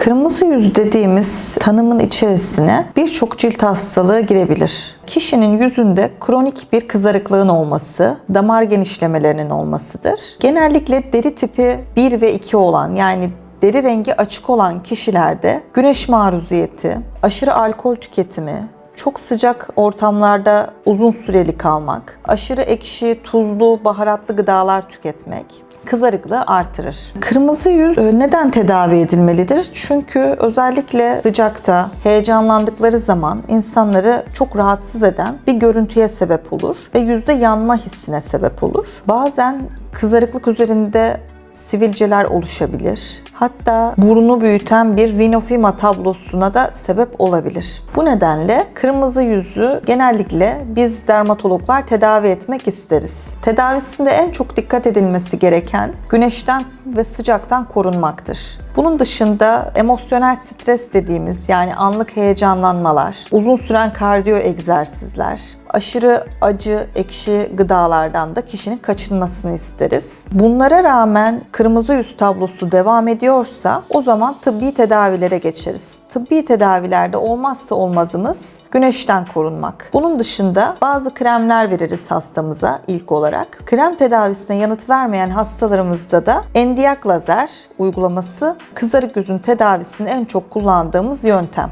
Kırmızı yüz dediğimiz tanımın içerisine birçok cilt hastalığı girebilir. Kişinin yüzünde kronik bir kızarıklığın olması, damar genişlemelerinin olmasıdır. Genellikle deri tipi 1 ve 2 olan yani deri rengi açık olan kişilerde güneş maruziyeti, aşırı alkol tüketimi, çok sıcak ortamlarda uzun süreli kalmak, aşırı ekşi, tuzlu, baharatlı gıdalar tüketmek kızarıklığı artırır. Kırmızı yüz e, neden tedavi edilmelidir? Çünkü özellikle sıcakta, heyecanlandıkları zaman insanları çok rahatsız eden bir görüntüye sebep olur ve yüzde yanma hissine sebep olur. Bazen kızarıklık üzerinde sivilceler oluşabilir. Hatta burnu büyüten bir rinofima tablosuna da sebep olabilir. Bu nedenle kırmızı yüzü genellikle biz dermatologlar tedavi etmek isteriz. Tedavisinde en çok dikkat edilmesi gereken güneşten ve sıcaktan korunmaktır. Bunun dışında emosyonel stres dediğimiz yani anlık heyecanlanmalar, uzun süren kardiyo egzersizler, aşırı acı, ekşi gıdalardan da kişinin kaçınmasını isteriz. Bunlara rağmen kırmızı yüz tablosu devam ediyorsa o zaman tıbbi tedavilere geçeriz. Tıbbi tedavilerde olmazsa olmazımız güneşten korunmak. Bunun dışında bazı kremler veririz hastamıza ilk olarak. Krem tedavisine yanıt vermeyen hastalarımızda da endiyak lazer uygulaması kızarık yüzün tedavisinde en çok kullandığımız yöntem.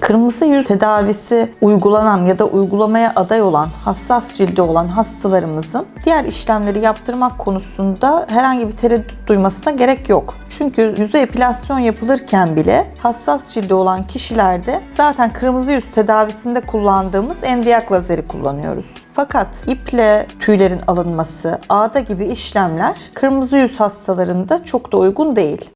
Kırmızı yüz tedavisi uygulanan ya da uygulamaya aday olan hassas cildi olan hastalarımızın diğer işlemleri yaptırmak konusunda herhangi bir tereddüt duymasına gerek yok. Çünkü yüze epilasyon yapılırken bile hassas cildi olan kişilerde zaten kırmızı yüz tedavisinde kullandığımız endiyak lazeri kullanıyoruz. Fakat iple tüylerin alınması, ağda gibi işlemler kırmızı yüz hastalarında çok da uygun değil.